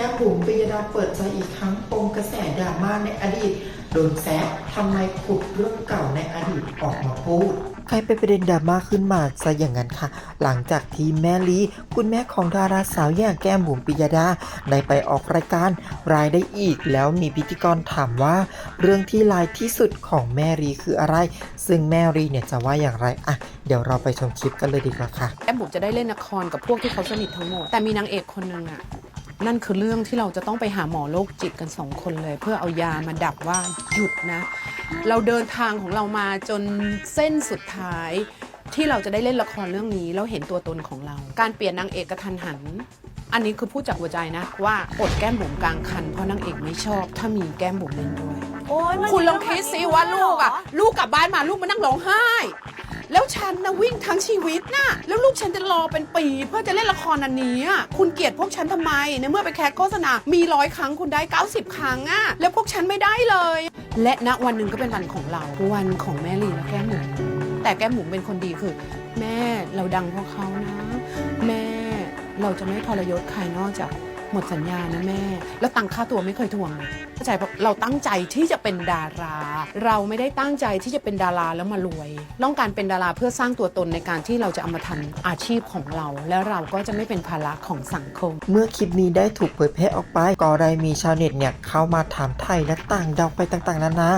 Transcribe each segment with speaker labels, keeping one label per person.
Speaker 1: แก้มบุ๋มปิยดาเปิดใจอีกครั้งปมกระแสดราม่าในอดีต โดนแซะทำไมขุดเรื่องเก่าในอดีตออกมาพูดกลายเป็นประเด็นดราม่าขึ้นมาซะอย่างนั้นค่ะ หลังจากที่แม่ลีคุณแม่ของดาราสาวอย่างแก้มบุ๋มปิยดาได้ไปออกรายการรายได้อีก แล้วมีพิธีกรถามว่า เรื่องที่ลายที่สุดของแม่รีคืออะไร ซึ่งแม่รีเนี่ยจะว่าอย่างไรอะเดี๋ยวเราไปชมคลิปกันเลยดีกว่าค่ะ
Speaker 2: แอมบุ๋มจะได้เล่นละครกับพวกที่เขาสนิททั้งหมด แต่มีนางเอกคนหนึ่งอะ นั่นคือเรื่องที่เราจะต้องไปหาหมอโรคจิตกันสองคนเลย เพื่อเอายามาดับว่าหยุดนะ เราเดินทางของเรามาจนเส้นสุดท้าย ที่เราจะได้เล่นละครเรื่องนี้แล้วเห็นตัวตนของเรา การเปลี่ยนนางเอกกระทันหัน อันนี้คือพูดจากหัวใจนะ ว่าอดแก้มบุ๋มกลางคันเพราะนางเอกไม่ชอบ ถ้ามีแก้มบุ๋มเล่นด้วย
Speaker 3: โอ๊ยมัน
Speaker 2: คุณลองคิดสิว่าลูกอะลูกกลับบ้านมาลูกมานั่งร้องไห้ แล้วฉันนะวิ่งทั้งชีวิตน่ะ แล้วลูกฉันจะรอเป็นปี เพื่อจะเล่นละครอันนี้อะคุณเกลียดพวกฉันทำไม ในเมื่อไปแคสโฆษณา มีร้อยครั้งคุณได้ 90 ครั้งอะแล้วพวกฉันไม่ได้เลย และณวันหนึ่งก็เป็นวันของเรา วันของแม่ลีและแก้มหมูแต่แก้มหมูเป็นคนดีคือ แม่เราดังเพราะเขานะ แม่เราจะไม่ทรยศใครนอกจาก หมดสัญญานะแม่ แล้วตังค่าตัวไม่เคยทวงเลยเข้าใจปะเราตั้งใจที่จะเป็นดารา เราไม่ได้ตั้งใจที่จะเป็นดาราแล้วมารวย ต้องการเป็นดาราเพื่อสร้างตัวตนในการที่เราจะเอามาทำอาชีพของเรา แล้วเราก็จะไม่เป็นภาระของสังคม
Speaker 1: เมื่อคลิปนี้ได้ถูกเผยแพร่ออกไปก็ได้มีชาวเน็ตเนี่ยเข้ามาถามไทยและต่างเดาไปต่างๆนานา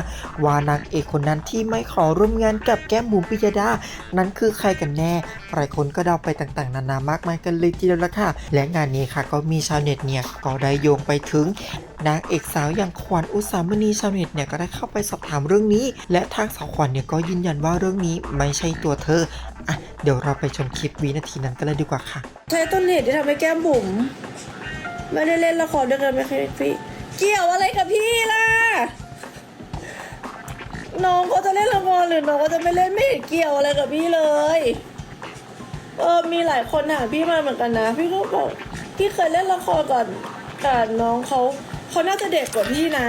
Speaker 1: ว่านางเอกคนนั้นที่ไม่ขอร่วมงานกับแก้มบุ๋มปิยดา นั้นคือใครกันแน่หลายคนก็เดาไปต่างๆ นานามากมายกันเลยทีเดียวละค่ะ และงานนี้ค่ะก็มีชาวเน็ตเนี่ยก็ได้โยงไปถึงนางเอกสาวอย่างขวัญอุสามณีชาวเน็ตเนี่ยก็ได้เข้าไปสอบถามเรื่องนี้ และทางสาวขวัญเนี่ยก็ยืนยันว่าเรื่องนี้ไม่ใช่ตัวเธออะเดี๋ยวเราไปชมคลิปวินาทีนั้นกันเลยดีกว่าค่ะ
Speaker 3: ใช่ต้นเหตุที่ทำให้แก้มบุ๋มไม่ได้เล่นละครด้วยกันไม่เคยพี่เกี่ยวอะไรกับพี่ล่ะน้องเขาจะเล่นละครหรือน้องเขาจะไม่เล่นไม่เห็นเกี่ยวอะไรกับพี่เลย เออมีหลายคนถามพี่มาเหมือนกันนะ พี่ก็บอก พี่เคยเล่นละครก่อนกับน้องเขาเขาน่าจะเด็กกว่าพี่นะ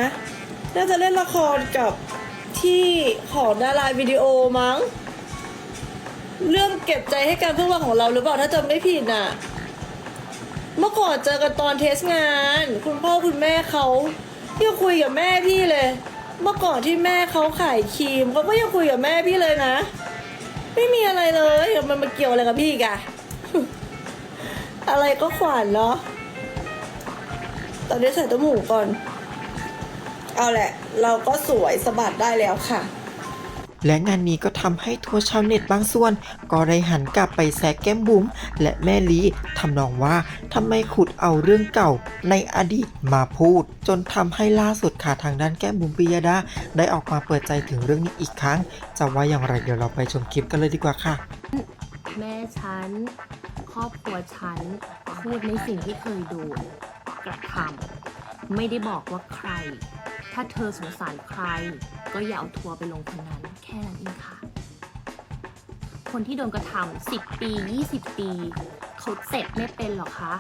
Speaker 3: น่าจะเล่นละครกับที่ของดาราวิดีโอมั้ง เรื่องเก็บใจให้การทุกวันของเราหรือเปล่าถ้าจำไม่ผิดน่ะ เมื่อก่อนเจอกันตอนเทสงาน คุณพ่อคุณแม่เขายังคุยกับแม่พี่เลย เมื่อก่อนที่แม่เขาขายครีมเขาก็ยังคุยกับแม่พี่เลยนะ ไม่มีอะไรเลยมันมาเกี่ยวอะไรกับพี่กะ อะไรก็ขวานเนาะตอนนี้ใส่ต้มหูก่อน เอาแหละ เราก็สวยสะบัดได้แล้วค่ะ
Speaker 1: และงานนี้ก็ทำให้ทัวร์ชาวเน็ตบางส่วน ก็ได้หันกลับไปแซกแก้มบุ๋มและแม่ลีทำนองว่าทำไมขุดเอาเรื่องเก่าในอดีตมาพูด จนทำให้ล่าสุดค่ะทางด้านแก้มบุ๋มปิยดาได้ออกมาเปิดใจถึงเรื่องนี้อีกครั้ง จะว่าอย่างไรเดี๋ยวเราไปชมคลิปกันเลยดีกว่าค่ะ
Speaker 4: แม่ฉัน ครอบครัวฉันพูดในสิ่งที่เคยโดนกระทำไม่ได้บอกว่าใคร ถ้าเธอสงสารใคร ก็อย่าเอาทัวร์ไปลงคนนั้นแค่นั้นเองค่ะ คนที่โดนกระทำ10ปี 20 ปีเขาเจ็บไม่เป็นหรอคะ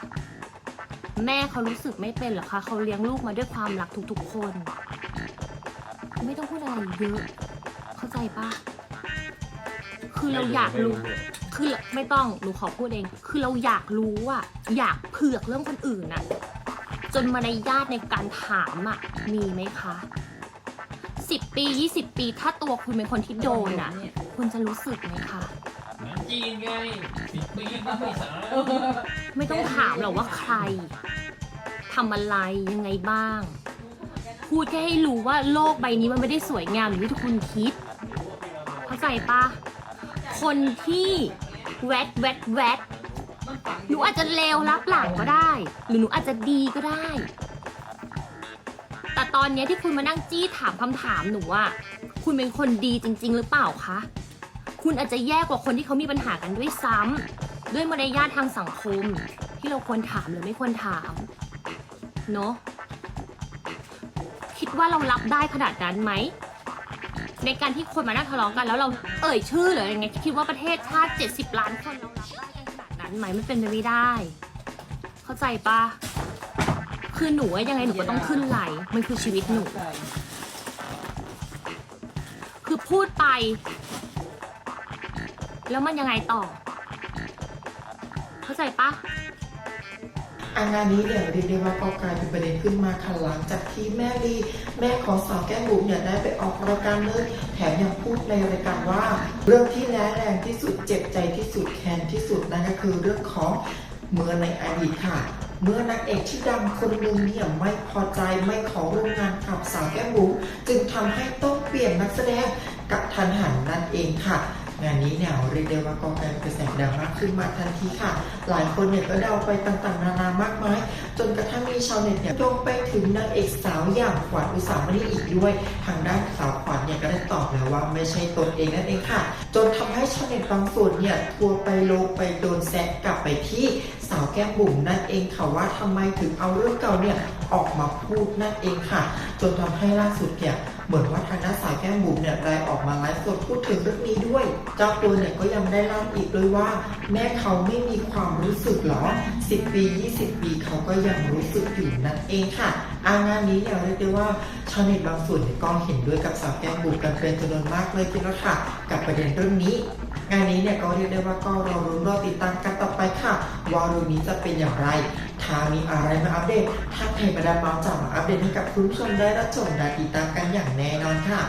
Speaker 4: แม่เขารู้สึกไม่เป็นหรอคะเขาเลี้ยงลูกมาด้วยความรักทุกๆคน ไม่ต้องพูดอะไรเยอะ เข้าใจปะคือเราอยากรู้ คือไม่ต้องหนูขอพูดเอง คือเราอยากรู้อะอยากเผือกเรื่องคนอื่นอะจนมารยาทในการถามอะมีไหมคะสิบปียี่สิบปีถ้าตัวคุณเป็นคนที่โดนอะคุณจะรู้สึกไหมคะ
Speaker 5: หนังจีนไงสิบปีก็ไม่สาร
Speaker 4: ไม่ต้องถามหรอกว่าใครทำอะไรยังไงบ้าง พูดแค่ให้รู้ว่าโลกใบนี้มันไม่ได้สวยงามอย่างที่ทุกคนคิด เข้าใจปะคนที่ แวดแวดแวดหนูอาจจะเลวรับหลังก็ได้ หรือหนูอาจจะดีก็ได้ แต่ตอนเนี้ยที่คุณมานั่งจี้ถามคำถามหนูว่าคุณเป็นคนดีจริง ๆ หรือเปล่าคะ คุณอาจจะแย่กว่าคนที่เขามีปัญหากันด้วยซ้ำด้วยมารยาททางสังคม ที่เราควรถามหรือไม่ควรถามเนอะคิดว่าเรารับได้ขนาดนั้นไหม ในการที่คนมานั่งทะเลาะกันแล้วเราเอ่ยชื่อหรืออะไรเงี้ยคิดว่าประเทศชาติ 70 ล้านคนเรารับได้กันขนาดนั้นไหมมันเป็นไปไม่ได้ เข้าใจปะคือหนูยังไงหนูก็ต้องขึ้นไหลมันคือชีวิตหนู คือพูดไป แล้วมันยังไงต่อ เข้าใจปะ
Speaker 1: อางานนี้เนี่ยเรียกได้ว่าก็กลายเป็นประเด็นขึ้นมาค่ะหลังจากที่แม่ลีแม่ของสาวแก้มบุ๋มเนี่ยได้ไปออกรายการนึงแถมยังพูดในรายการว่า เรื่องที่ร้ายแรงที่สุดเจ็บใจที่สุดแค้นที่สุดนั่นก็คือเรื่องของเมื่อในอดีตค่ะ เมื่อนางเอกที่ดังคนหนึ่งเนี่ยไม่พอใจไม่ขอร่วมงานกับสาวแก้มบุ๋มจึงทำให้ต้องเปลี่ยนนักแสดงกับทันหันนั่นเองค่ะ งานนี้เนี่ยเรียกได้ว่าก็กลายเป็นกระแสดราม่าขึ้นมาทันทีค่ะ หลายคนเนี่ยก็เดาไปต่างๆ นานามากมาย จนกระทั่งมีชาวเน็ตเนี่ยโยงไปถึงนางเอกสาวอย่างขวัญอุสามณีอีกด้วย ทางด้านสาวขวัญเนี่ยก็ได้ตอบแล้วว่าไม่ใช่ตนเองนั่นเองค่ะ จนทำให้ชาวเน็ตบางส่วนเนี่ยทัวร์ไปโลงไปโดนแซะกลับไปที่สาวแก้มบุ๋มนั่นเองค่ะว่าทำไมถึงเอาเรื่องเก่าเนี่ย ออกมาพูดนั่นเองค่ะ จนทำให้ล่าสุดเนี่ยเหมือนว่าทางด้านสาวแก้มบุ๋มเนี่ยได้ออกมาไลฟ์สดพูดถึงเรื่องนี้ด้วย เจ้าตัวเนี่ยก็ยังได้เล่าอีกด้วยว่า แม่เขาไม่มีความรู้สึกหรอ 10 ปี 20 ปีเขาก็ยังรู้สึกอยู่นั่นเองค่ะ อางานนี้เนี่ยเรียกได้ว่าชาวเน็ตบางส่วนเนี่ยก็เห็นด้วยกับสาวแก้มบุกกันเป็นจำนวนมากเลยทีเดียวค่ะ กับประเด็นเรื่องนี้ งานนี้เนี่ยก็เรียกได้ว่าก็รอรุ้นรอติดตามกันต่อไปค่ะ ว่าเรื่องนี้จะเป็นอย่างไร ถ้ามีอะไรมาอัปเดตถ้าใครประดามเมาส์จะมาอัปเดตให้กับคุณผู้ชมได้รับชมได้ติดตามกันอย่างแน่นอนค่ะ